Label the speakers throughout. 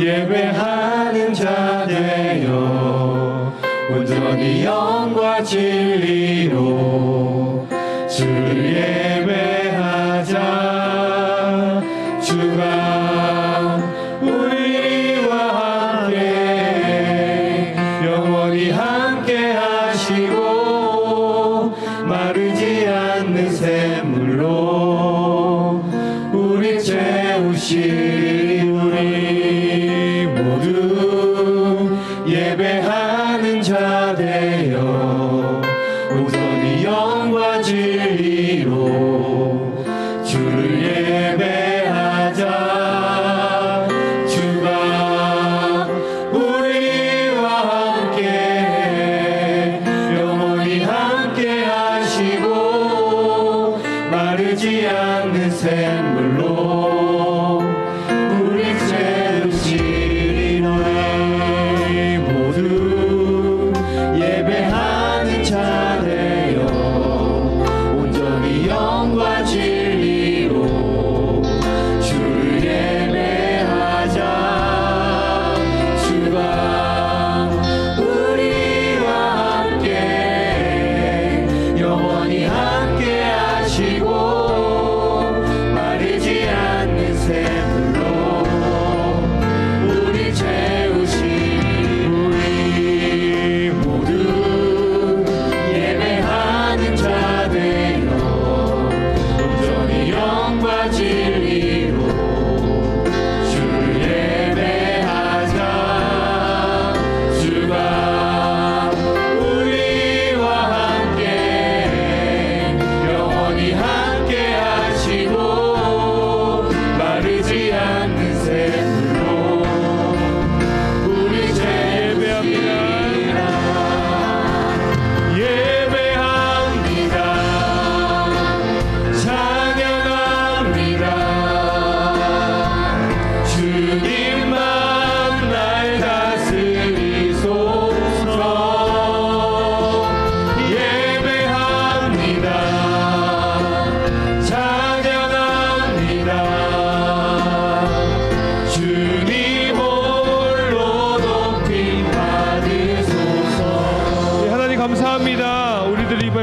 Speaker 1: 예배하는 자 되요. 온전히 영과 진리로 자 되어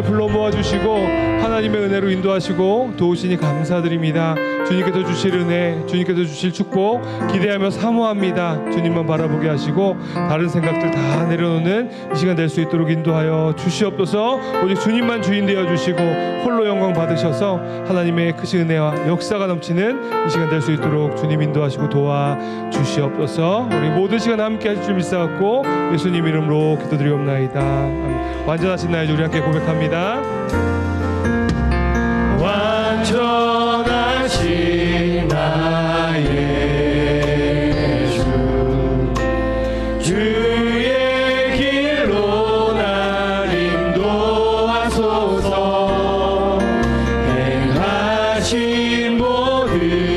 Speaker 2: 불러 모아 주시고 하나님의 은혜로 인도하시고 도우시니 감사드립니다. 주님께서 주실 은혜, 주님께서 주실 축복 기대하며 사모합니다. 주님만 바라보게 하시고 다른 생각들 다 내려놓는 이 시간 될 수 있도록 인도하여 주시옵소서. 오직 주님만 주인 되어 주시고 홀로 영광 받으셔서 하나님의 크신 은혜와 역사가 넘치는 이 시간 될 수 있도록 주님 인도하시고 도와 주시옵소서. 우리 모든 시간 함께 하실 줄 믿사갖고 예수님 이름으로 기도드리옵나이다. 완전하신 나의 우리 함께 고백합니다.
Speaker 1: 모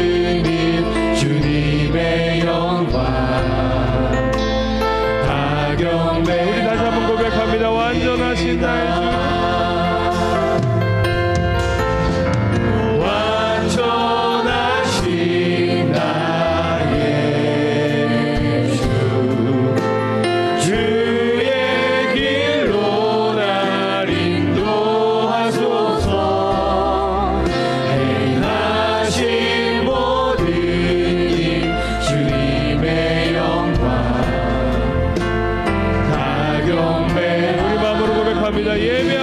Speaker 2: medallé,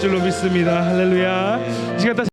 Speaker 2: 줄로 믿습니다. 할렐루야. 이 시간 다시